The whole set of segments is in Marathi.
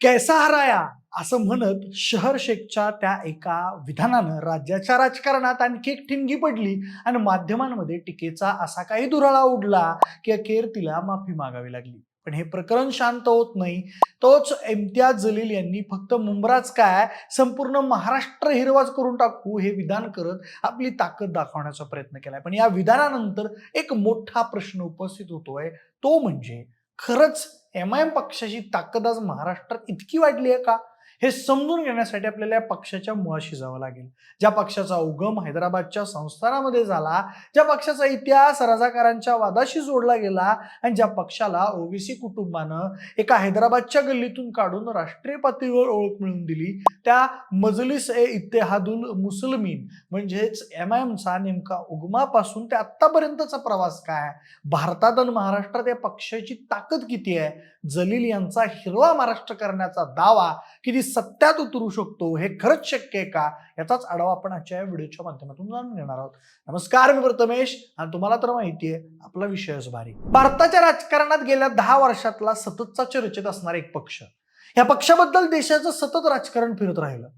कैसा हराया असं म्हणत शहर शेखच्या त्या एका विधानानं राज्याच्या राजकारणात आणखी एक ठिणगी पडली आणि माध्यमांमध्ये टीकेचा असा काही दुराळा उडला की अखेर तिला माफी मागावी लागली. पण हे प्रकरण शांत होत नाही. तोच इम्तियाज जलील यांनी फक्त मुंबराच काय संपूर्ण महाराष्ट्र हिरवाच करून टाकू हे विधान करत आपली ताकद दाखवण्याचा प्रयत्न केलाय. पण या विधानानंतर एक मोठा प्रश्न उपस्थित होतोय. तो म्हणजे खरंच एम आय एम पक्षाची ताकद आज महाराष्ट्रात इतकी वाढली आहे का? हे समजून घेण्यासाठी आपल्याला या पक्षाच्या मुळाशी जावं लागेल. ज्या पक्षाचा उगम हैदराबादच्या संस्थानामध्ये झाला ज्या पक्षाचा इतिहास रजाकारांच्या वादाशी जोडला गेला आणि ज्या पक्षाला ओबीसी कुटुंबानं एका हैदराबादच्या गल्लीतून काढून राष्ट्रीय पातळीवर ओळख मिळवून दिली त्या मजलिस ए इत्तेहादुल मुसलमीन म्हणजेच एम आय एमचा नेमका उगमापासून ते आत्तापर्यंतचा प्रवास काय भारतात आणि महाराष्ट्रात या पक्षाची ताकद किती आहे? जलील यांचा हिरवा महाराष्ट्र करण्याचा दावा किती सत्यात उतरू शकतो. हे खरंच शक्य आहे का? याचाच आढावा आपण आजच्या या व्हिडिओच्या माध्यमातून जाणून घेणार आहोत. नमस्कार मी प्रथमेश. आणि तुम्हाला तर माहिती आहे आपला विषयच भारी भारताच्या राजकारणात गेल्या दहा वर्षातला सततचा चर्चेत असणारा एक पक्ष. या पक्षाबद्दल देशाचं सतत राजकारण फिरत राहिलं.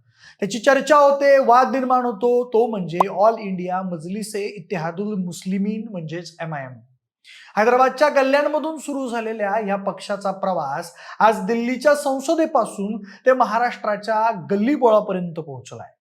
त्याची चर्चा होते वाद निर्माण होतो. तो म्हणजे ऑल इंडिया मजलिस ए इत्तेहादुल मुस्लिमीन म्हणजेच एम आय एम हैदराबादच्या गल्ल्यांमधून सुरू झालेल्या या पक्षाचा प्रवास आज दिल्लीच्या संसदेपासून ते महाराष्ट्राच्या गल्लीबोळापर्यंत पोहोचलाय.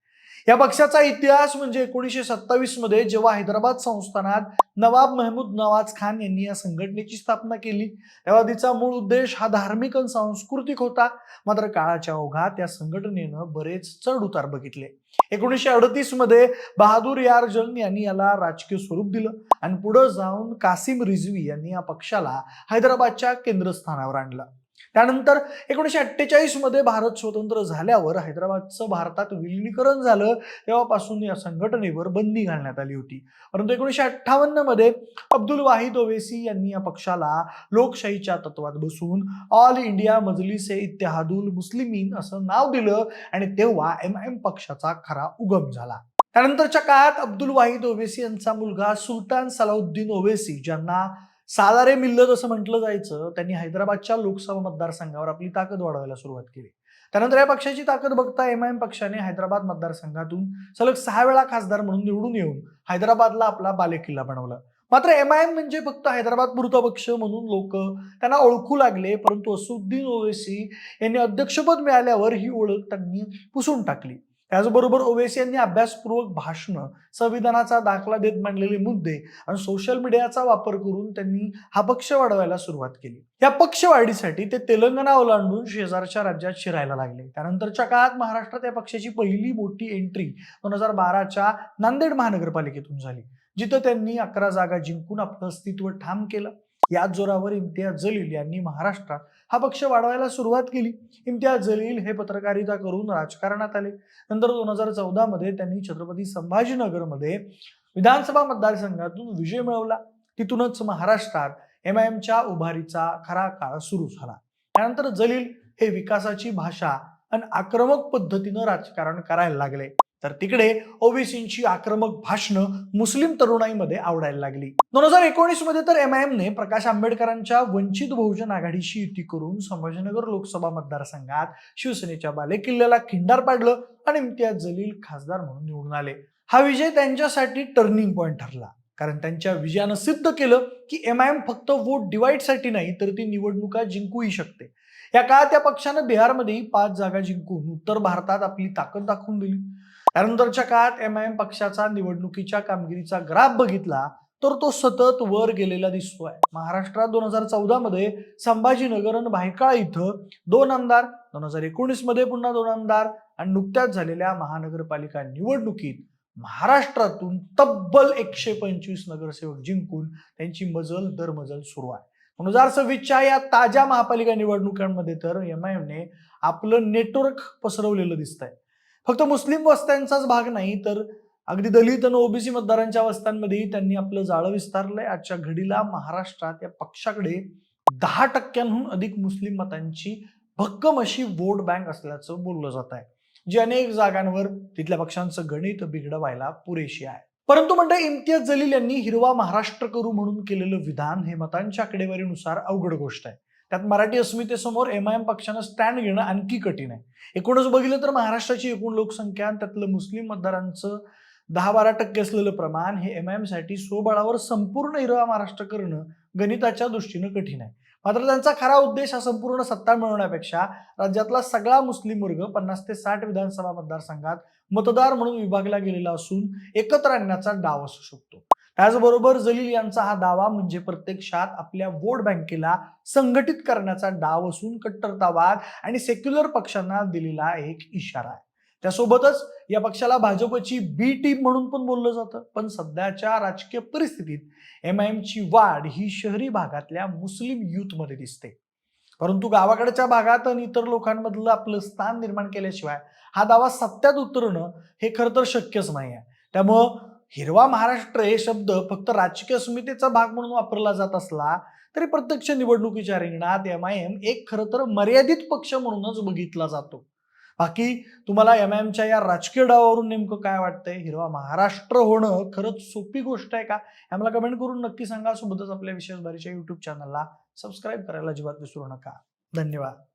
या पक्षाचा इतिहास म्हणजे एकोणीसशे सत्तावीसमध्ये जेव्हा हैदराबाद संस्थानात नवाब महमूद नवाज खान यांनी या संघटनेची स्थापना केली तेव्हा तिचा मूळ उद्देश हा धार्मिक आणि सांस्कृतिक होता. मात्र काळाच्या ओघात या संघटनेनं बरेच चढ उतार बघितले. एकोणीसशे अडतीसमध्ये बहादूर यार जंग यांनी याला राजकीय स्वरूप दिलं आणि पुढे जाऊन कासिम रिझवी यांनी या पक्षाला हैदराबादच्या केंद्रस्थानावर आणलं. त्यानंतर एकोणीसशे अठ्ठेचाळीसमध्ये भारत स्वतंत्र झाल्यावर हैदराबादचं भारतात विलिनीकरण झालं. तेव्हापासून या संघटनेवर बंदी घालण्यात आली होती. परंतु एकोणीसशे अठ्ठावन्नमध्ये अब्दुल वाहिद ओवेसी यांनी या पक्षाला लोकशाहीच्या तत्वात बसून ऑल इंडिया मजलिस ए इत्तेहादुल मुस्लिमीन असं नाव दिलं आणि तेव्हा एम एम पक्षाचा खरा उगम झाला. त्यानंतरच्या काळात अब्दुल वाहिद ओवेसी यांचा मुलगा सुलतान सलाउद्दीन ओवेसी ज्यांना सालारे मिल्लत असं म्हटलं जायचं त्यांनी हैदराबादच्या लोकसभा मतदारसंघावर आपली ताकद वाढवायला सुरुवात केली. त्यानंतर या पक्षाची ताकद बघता एम आय एम पक्षाने हैदराबाद मतदारसंघातून सलग सहा वेळा खासदार म्हणून निवडून येऊन हैदराबादला आपला बालेकिल्ला बनवला. मात्र एम आय एम म्हणजे फक्त हैदराबाद पुरता पक्ष म्हणून लोक त्यांना ओळखू लागले परंतु असुद्दीन ओवेसी यांनी अध्यक्षपद मिळाल्यावर ही ओळख त्यांनी पुसून टाकली. त्याचबरोबर ओवेसी यांनी अभ्यासपूर्वक भाषणं संविधानाचा दाखला देत मांडलेले मुद्दे आणि सोशल मीडियाचा वापर करून त्यांनी हा पक्ष वाढवायला सुरुवात केली. या पक्ष वाढीसाठी ते तेलंगणा ओलांडून शेजारच्या राज्यात शिरायला लागले. त्यानंतरच्या काळात महाराष्ट्रात या पक्षाची पहिली मोठी एंट्री दोन हजार बाराच्या नांदेड महानगरपालिकेतून झाली जिथं त्यांनी अकरा जागा जिंकून आपलं अस्तित्व ठाम केलं. याच जोरावर इम्तियाज जलील यांनी महाराष्ट्रात हा पक्ष वाढवायला सुरुवात केली. इम्तियाज जलील हे पत्रकारिता करून राजकारणात आले. नंतर दोन हजार चौदा मध्ये त्यांनी छत्रपती संभाजीनगरमध्ये विधानसभा मतदारसंघातून विजय मिळवला. तिथूनच महाराष्ट्रात एम आय एमच्या उभारीचा खरा काळ सुरू झाला. त्यानंतर जलील हे विकासाची भाषा आणि आक्रमक पद्धतीनं राजकारण करायला लागले. तर तिकडे ओबीसींची आक्रमक भाषणं मुस्लिम तरुणाईमध्ये आवडायला लागली. दोन हजार एकोणीसमध्ये तर एम आय एमने प्रकाश आंबेडकरांच्या वंचित बहुजन आघाडीशी युती करून संभाजीनगर लोकसभा मतदारसंघात शिवसेनेच्या बालेकिल्ल्याला खिंडार पाडलं आणि इम्तियाज जलील खासदार म्हणून निवडून आले. हा विजय त्यांच्यासाठी टर्निंग पॉईंट ठरला. कारण त्यांच्या विजयानं सिद्ध केलं की एम आय एम फक्त वोट डिवाईडसाठी नाही तर ती निवडणुका जिंकूही शकते. या काळात त्या पक्षानं बिहारमध्येही पाच जागा जिंकून उत्तर भारतात आपली ताकद दाखवून दिली. त्यानंतरच्या काळात एम आय एम पक्षाचा निवडणुकीच्या कामगिरीचा ग्राफ बघितला तर तो सतत वर गेलेला दिसतोय. महाराष्ट्रात दोन हजार चौदा मध्ये संभाजीनगर आणि भायकाळ इथं दोन आमदार दोन हजार एकोणीसमध्ये पुन्हा दोन आमदार आणि नुकत्याच झालेल्या महानगरपालिका निवडणुकीत महाराष्ट्रातून तब्बल एकशे पंचवीस नगरसेवक जिंकून त्यांची मजल दर मजल सुरू आहे. दोन हजार सव्वीसच्या या ताज्या महापालिका निवडणुकांमध्ये तर एम आय एमने आपलं नेटवर्क पसरवलेलं दिसतंय. फक्त मुस्लिम वस्त्यांचाच भाग नाही तर अगदी दलित आणि ओबीसी मतदारांच्या वस्त्यांमध्येही त्यांनी आपलं जाळं विस्तारलंय. आजच्या घडीला महाराष्ट्रात या पक्षाकडे दहा टक्क्यांहून अधिक मुस्लिम मतांची भक्कम अशी वोट बँक असल्याचं बोललं जात आहे. जी अनेक जागांवर तिथल्या पक्षांचं गणित बिघडवायला पुरेशी आहे. परंतु म्हणजे इम्तियाज जलील यांनी हिरवा महाराष्ट्र करू म्हणून केलेलं विधान हे मतांच्या आकडेवारीनुसार अवघड गोष्ट आहे. त्यात मराठी अस्मितेसमोर एम आय एम पक्षानं स्टँड घेणं आणखी कठीण आहे. एकूणच बघितलं तर महाराष्ट्राची एकूण लोकसंख्या आणि त्यातलं मुस्लिम मतदारांचं दहा बारा टक्के असलेलं प्रमाण हे एम आय एमसाठी स्वबळावर संपूर्ण हिरवा महाराष्ट्र करणं गणिताच्या दृष्टीनं कठीण आहे. मात्र त्यांचा खरा उद्देश हा संपूर्ण सत्ता मिळवण्यापेक्षा राज्यातला सगळा मुस्लिम वर्ग पन्नास ते साठ विधानसभा मतदारसंघात मतदार म्हणून विभागला गेलेला असून एकत्र आणण्याचा डाव असू शकतो. त्याचबरोबर जलील यांचा हा दावा म्हणजे प्रत्यक्षात आपल्या वोट बँकेला संघटित करण्याचा डाव असून कट्टरतावाद आणि सेक्युलर पक्षांना दिलेला एक इशारा आहे. त्यासोबतच या पक्षाला भाजपची बी टीम म्हणून पण बोललं जातं. पण सध्याच्या राजकीय परिस्थितीत एम आय एमची वाढ ही शहरी भागातल्या मुस्लिम युथमध्ये दिसते. परंतु गावाकडच्या भागात आणि इतर लोकांमधलं आपलं स्थान निर्माण केल्याशिवाय हा दावा सत्यात उतरणं हे खरं तर शक्यच नाही आहे त्यामुळं हिरवा महाराष्ट्र हे शब्द फक्त राजकीय समितीचा भाग म्हणून वापरला जात असला तरी प्रत्यक्ष निवडणुकीच्या रिंगणात एम आय एम एक खरं तर मर्यादित पक्ष म्हणूनच बघितला जातो. बाकी तुम्हाला एम आय एमच्या या राजकीय डावावरून नेमकं काय वाटतंय? हिरवा महाराष्ट्र होणं खरंच सोपी गोष्ट आहे का? आम्हाला कमेंट करून नक्की सांगा. सोबतच आपल्या विशेष बारीच्या युट्यूब चॅनलला सबस्क्राईब करायला अजिबात विसरू नका. धन्यवाद.